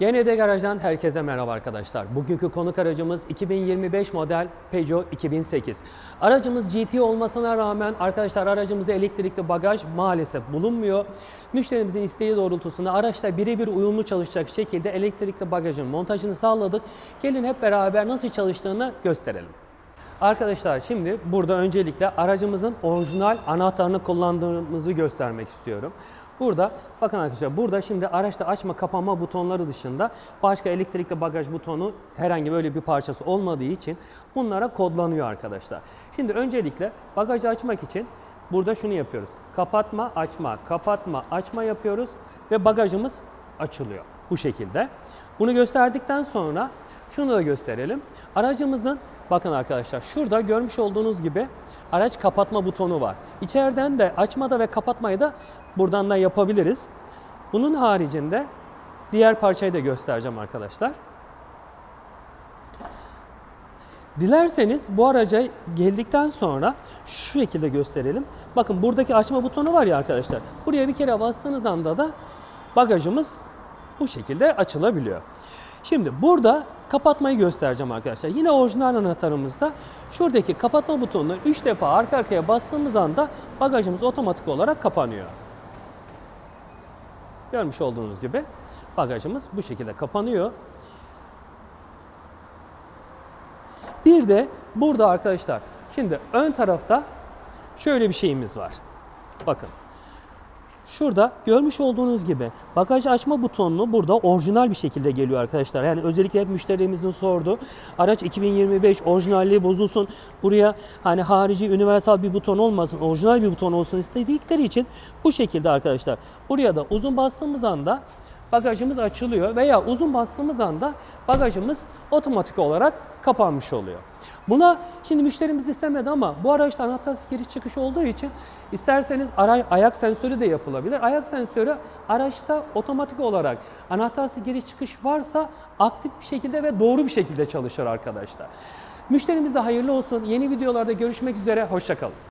GND Garaj'dan herkese merhaba arkadaşlar. Bugünkü konuk aracımız 2025 model Peugeot 2008. Aracımız GT olmasına rağmen arkadaşlar aracımızda elektrikli bagaj maalesef bulunmuyor. Müşterimizin isteği doğrultusunda araçla birebir uyumlu çalışacak şekilde elektrikli bagajın montajını sağladık. Gelin hep beraber nasıl çalıştığını gösterelim. Arkadaşlar şimdi burada öncelikle aracımızın orijinal anahtarını kullandığımızı göstermek istiyorum. Burada bakın arkadaşlar burada şimdi araçta açma kapama butonları dışında başka elektrikli bagaj butonu herhangi böyle bir parçası olmadığı için bunlara kodlanıyor arkadaşlar. Şimdi öncelikle bagajı açmak için burada şunu yapıyoruz. Kapatma, açma, kapatma, açma yapıyoruz ve bagajımız açılıyor bu şekilde. Bunu gösterdikten sonra şunu da gösterelim. Aracımızın bakın arkadaşlar şurada görmüş olduğunuz gibi araç kapatma butonu var. İçeriden de açmada ve kapatmayı da buradan da yapabiliriz. Bunun haricinde diğer parçayı da göstereceğim arkadaşlar. Dilerseniz bu araca geldikten sonra şu şekilde gösterelim. Bakın buradaki açma butonu var ya arkadaşlar. Buraya bir kere bastığınız anda da bagajımız bu şekilde açılabiliyor. Şimdi burada kapatmayı göstereceğim arkadaşlar. Yine orijinal anahtarımızda şuradaki kapatma butonunu 3 defa arka arkaya bastığımız anda bagajımız otomatik olarak kapanıyor. Görmüş olduğunuz gibi bagajımız bu şekilde kapanıyor. Bir de burada arkadaşlar şimdi ön tarafta şöyle bir şeyimiz var. Bakın. Şurada görmüş olduğunuz gibi bagaj açma butonunu burada orijinal bir şekilde geliyor arkadaşlar. Yani özellikle hep müşterilerimizin sordu. Araç 2025 orijinalliği bozulsun. Buraya hani harici universal bir buton olmasın, orijinal bir buton olsun istedikleri için bu şekilde arkadaşlar. Buraya da uzun bastığımız anda bagajımız açılıyor veya uzun bastığımız anda bagajımız otomatik olarak kapanmış oluyor. Buna şimdi müşterimiz istemedi ama bu araçta anahtarsız giriş çıkış olduğu için isterseniz ara, ayak sensörü de yapılabilir. Ayak sensörü araçta otomatik olarak anahtarsız giriş çıkış varsa aktif bir şekilde ve doğru bir şekilde çalışır arkadaşlar. Müşterimize hayırlı olsun. Yeni videolarda görüşmek üzere. Hoşçakalın.